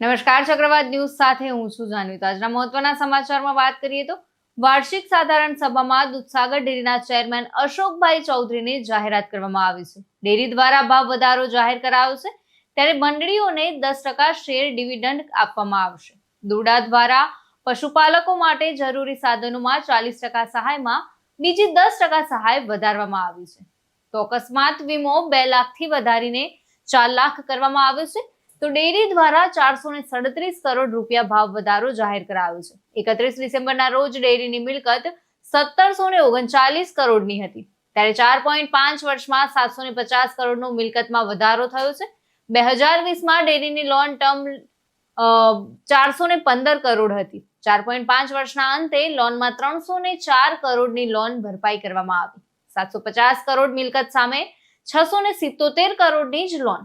નમસ્કાર, ચક્રવાત ન્યૂઝ સાથે હું છું જાનવી આજના મહત્વના સમાચારમાં વાત કરીએ તો વાર્ષિક સાધારણ સભામાં દૂધસાગર ડેરીના ચેરમેન અશોકભાઈ ચૌધરીની જાહેરાત કરવામાં આવી છે. ડેરી દ્વારા ભાવ વધારો જાહેર કરાયો છે. ત્યારે મંડળીઓને દસ ટકા શેર ડિવિડન્ડ આપવામાં આવશે. દુડા દ્વારા પશુપાલકો માટે જરૂરી સાધનોમાં ચાલીસ ટકા સહાયમાં બીજી દસ ટકા સહાય વધારવામાં આવી છે. તો અકસ્માત વીમો બે લાખથી વધારીને ચાર લાખ કરવામાં આવ્યો છે. તો ડેરી દ્વારા ચારસો ને સડત્રીસ કરોડ રૂપિયા ભાવ વધારો જાહેર કરાયો છે. એકત્રીસ ડિસેમ્બરના રોજ ડેરીની મિલકત સત્તરસો ને ઓગણચાલીસ કરોડની હતી. ત્યારે ચાર પોઈન્ટ પાંચ વર્ષમાં સાતસો ને પચાસ કરોડનો મિલકતમાં વધારો થયો છે. બે હજાર વીસમાં ડેરીની લોન ટર્મ ચારસો ને પંદર કરોડ હતી. ચાર પોઈન્ટ પાંચ વર્ષના અંતે લોનમાં ત્રણસો ને ચાર કરોડની લોન ભરપાઈ કરવામાં આવી. સાતસો પચાસ કરોડ મિલકત સામે છસો ને સિત્તોતેર કરોડની જ લોન.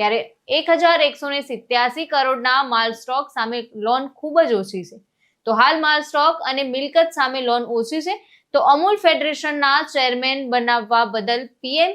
ત્યારે એક હજાર એકસો ને સિત્યાસી કરોડના માલ સ્ટોક સામે લોન ખૂબ જ ઓછી છે. તો હાલ માલ સ્ટોક અને મિલકત સામે લોન ઓછી છે. તો અમૂલ ફેડરેશનના ચેરમેન બનાવવા બદલ પીએમ,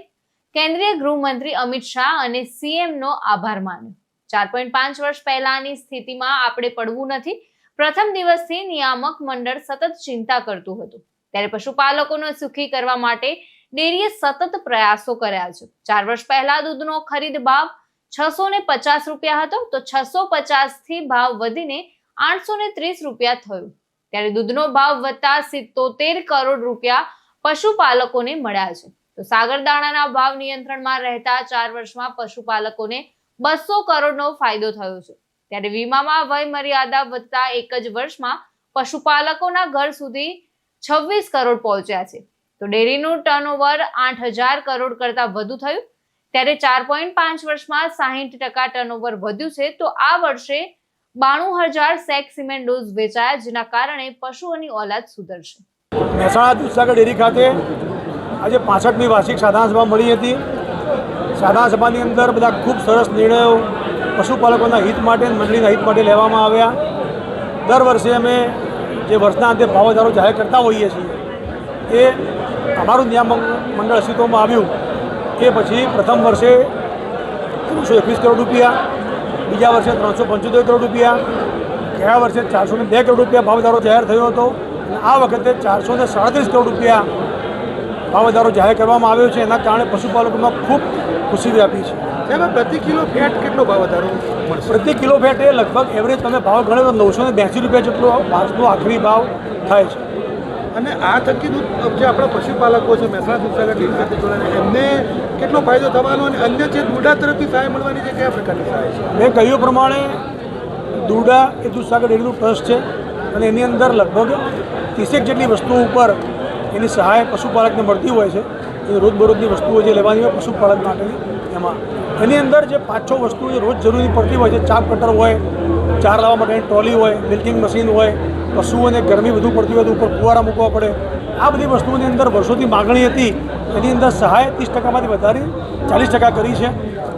કેન્દ્રીય ગૃહમંત્રી અમિત શાહ અને સીએમનો આભાર માન્યો. ચાર પોઈન્ટ પાંચ વર્ષ પહેલાની સ્થિતિમાં આપણે પડવું નથી. પ્રથમ દિવસથી નિયામક મંડળ સતત ચિંતા કરતું હતું. ત્યારે પશુપાલકોને સુખી કરવા માટે ડેરીએ સતત પ્રયાસો કર્યા છે. ચાર વર્ષ પહેલા દૂધનો ખરીદ ભાવ છસો ને પચાસ રૂપિયા હતો તો છસો પચાસથી ભાવ વધીને આઠસો ને ત્રીસ રૂપિયા થયું. ત્યારે દૂધનો ભાવ વધતા સિત્તોતેર કરોડ રૂપિયા પશુપાલકોને મળ્યા છે. તો સાગરદાણાના ભાવ નિયંત્રણમાં રહેતા ચાર વર્ષમાં પશુપાલકોને બસો કરોડનો ફાયદો થયો છે. ત્યારે વીમામાં વય મર્યાદા વધતા એક જ વર્ષમાં પશુપાલકોના ઘર સુધી છવ્વીસ કરોડ પહોંચ્યા છે. તો ડેરીનું ટર્નઓવર આઠ હજાર કરોડ કરતાં વધુ થયું. ત્યારે ચાર પોઈન્ટ પાંચ વર્ષમાં સાહીઠ ટકા ટર્નઓવર વધ્યું છે, તો આ વર્ષે બાણું હજાર સેક સિમેન્ટ ડોઝ વેચાયા, જેના કારણે પશુઓની ઓલાદ સુધરશે. મહેસાણા દૂધસાગર ડેરી ખાતે આજે પાસઠમી વાર્ષિક સાધારણ સભા મળી હતી. સાધારણ સભાની અંદર બધા ખૂબ સરસ નિર્ણયો પશુપાલકોના હિત માટે, મંડળીના હિત માટે લેવામાં આવ્યા. દર વર્ષે અમે જે વર્ષના અંતે ભાવ વધારો જાહેર કરતા હોઈએ છીએ, એ અમારું નિયામક મંડળ અસ્તિત્વમાં આવ્યું. એ પછી પ્રથમ વર્ષે ત્રણસો એકવીસ કરોડ રૂપિયા બીજા વર્ષે ત્રણસો પંચોતેર કરોડ રૂપિયા ગયા વર્ષે ચારસો ને બે કરોડ રૂપિયા ભાવ વધારો જાહેર થયો હતો. અને આ વખતે ચારસો ને સાડત્રીસ કરોડ રૂપિયા ભાવ વધારો જાહેર કરવામાં આવ્યો છે. એના કારણે પશુપાલકોમાં ખૂબ ખુશી વ્યાપી છે. તેમાં પ્રતિ કિલો ફેટ કેટલો ભાવ વધારો પ્રતિ કિલો ફેટ એ લગભગ એવરેજ તમે ભાવ ગણો તો નવસો ને રૂપિયા જેટલો ભાવનો આખરી ભાવ થાય છે. અને આ થકી દૂધ જે આપણા પશુપાલકો છે, મહેસાણા દૂધસાગર ડેરી સાથે જોડાયેલા, એમને કેટલો ફાયદો થવાનો અને અન્ય જે દૂડા તરફથી સહાય મળવાની છે, કયા પ્રકારની સહાય છે? મેં કહ્યું પ્રમાણે, દુડા એ દૂધસાગર ડેરીનું ટ્રસ્ટ છે અને એની અંદર લગભગ ત્રીસેક જેટલી વસ્તુઓ ઉપર એની સહાય પશુપાલકને મળતી હોય છે. એ રોજબરોજની વસ્તુઓ જે લેવાની હોય પશુપાલક માટેની, એમાં. એની અંદર જે પાંચ છ વસ્તુઓ જે રોજ જરૂરી પડતી હોય છે, ચાપ કટર હોય ચાર લાવવા માટેની ટ્રોલી હોય મિલ્કિંગ મશીન હોય પશુઓને ગરમી વધુ પડતી હોય તો ઉપર ફુવારા મૂકવા પડે. આ બધી વસ્તુઓની અંદર વર્ષોથી માગણી હતી. એની અંદર સહાય ત્રીસ ટકામાંથી વધારી ચાલીસ ટકા કરી છે.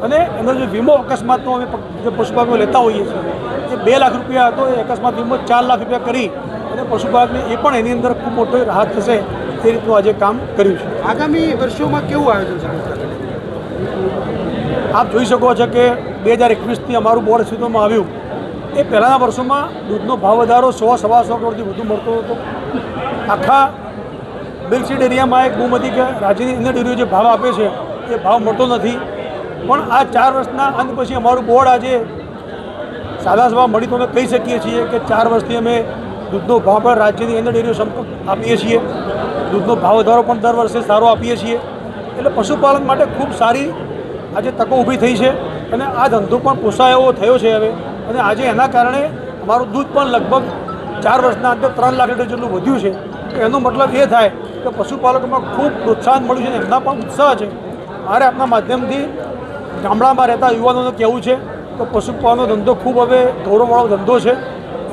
અને એનો જે વીમો અકસ્માતનો અમે જે પશુપાલકો લેતા હોઈએ છીએ એ બે લાખ રૂપિયા હતો. એ અકસ્માત વીમો ચાર લાખ રૂપિયા કરી અને પશુપાલકને એ પણ એની અંદર ખૂબ મોટો રાહત થશે તે રીતનું આજે કામ કર્યું છે. આગામી વર્ષોમાં કેવું આયોજન છે આપ જોઈ શકો છો કે બે હજાર એકવીસથી અમારું બોર્ડ અસ્તિત્વમાં આવ્યું. એ પહેલાંના વર્ષોમાં દૂધનો ભાવ વધારો સો, સવા સો કરોડથી વધુ મળતો હતો. આખા મિલ્કસીડ એરિયામાં એક બૂમ હતી કે રાજ્યની અન્ય ડેરીઓ જે ભાવ આપે છે, એ ભાવ મળતો નથી. પણ આ ચાર વર્ષના અંત પછી અમારું બોર્ડ આજે સાદા સભા મળી તો અમે કહી શકીએ છીએ કે ચાર વર્ષથી અમે દૂધનો ભાવ પણ રાજ્યની અન્ય ડેરીઓ સંપર્ક આપીએ છીએ. દૂધનો ભાવ વધારો પણ દર વર્ષે સારો આપીએ છીએ. એટલે પશુપાલન માટે ખૂબ સારી આજે તકો ઊભી થઈ છે અને આ ધંધો પણ પોસાય એવો થયો છે હવે. અને આજે એના કારણે અમારું દૂધ પણ લગભગ ચાર વર્ષના અંતે ત્રણ લાખ લીટર જેટલું વધ્યું છે. તો એનો મતલબ એ થાય કે પશુપાલકોમાં ખૂબ પ્રોત્સાહન મળ્યું છે અને એમના પણ ઉત્સાહ છે. મારે આપના માધ્યમથી ગામડામાં રહેતા યુવાનોને કહેવું છે કે પશુપાલનનો ધંધો ખૂબ હવે ગૌરવવાળો ધંધો છે.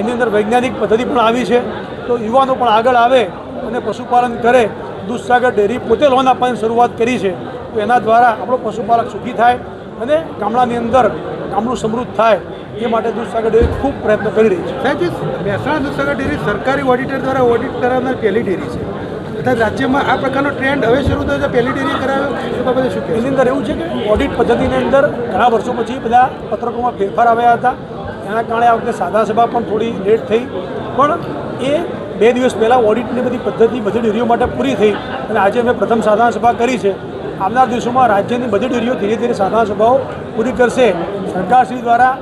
એની અંદર વૈજ્ઞાનિક પદ્ધતિ પણ આવી છે. તો યુવાનો પણ આગળ આવે અને પશુપાલન કરે. દૂધસાગર ડેરી પોતે લોન આપવાની શરૂઆત કરી છે. તો એના દ્વારા આપણો પશુપાલક સુખી થાય અને ગામડાની અંદર ગામડું સમૃદ્ધ થાય. એ માટે દૂધસાગર ડેરી ખૂબ પ્રયત્ન કરી રહી છે. સાહેબ મહેસાણા દૂધસાગર ડેરી સરકારી ઓડિટર દ્વારા ઓડિટ કરાવનાર પહેલી ડેરી છે. તથા રાજ્યમાં આ પ્રકારનો ટ્રેન્ડ હવે શરૂ થયો છે. પહેલી ડેરી કરાવ્યો એ બાબતે શું એની અંદર એવું છે કે ઓડિટ પદ્ધતિની અંદર ઘણા વર્ષો પછી બધા પત્રકોમાં ફેરફાર આવ્યા હતા. એના કારણે આ વખતે સાદા સભા પણ થોડી લેટ થઈ. પણ એ બે દિવસ પહેલાં ઓડિટની બધી પદ્ધતિ બધી ડેરીઓ માટે પૂરી થઈ અને આજે અમે પ્રથમ સાધારણ સભા કરી છે. આવનાર દિવસોમાં રાજ્યની બધી ડેરીઓ ધીરે ધીરે સાધારણ સભાઓ પૂરી કરશે. સરકારશ્રી દ્વારા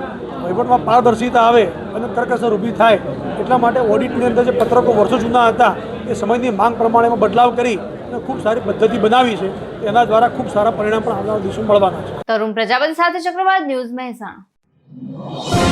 વહીવટમાં પારદર્શિતા આવે અને કરકસર ઊભી થાય, એટલા માટે ઓડિટની અંદર જે પત્રકો વર્ષો જૂના હતા, એ સમયની માંગ પ્રમાણેમાં બદલાવ કરી અને ખૂબ સારી પદ્ધતિ બનાવી છે. એના દ્વારા ખૂબ સારા પરિણામ પણ આવનારા દિવસો મળવાના છે. તરુણ પ્રજાપતિ સાથે ચક્રવાત ન્યૂઝ મહેસાણા.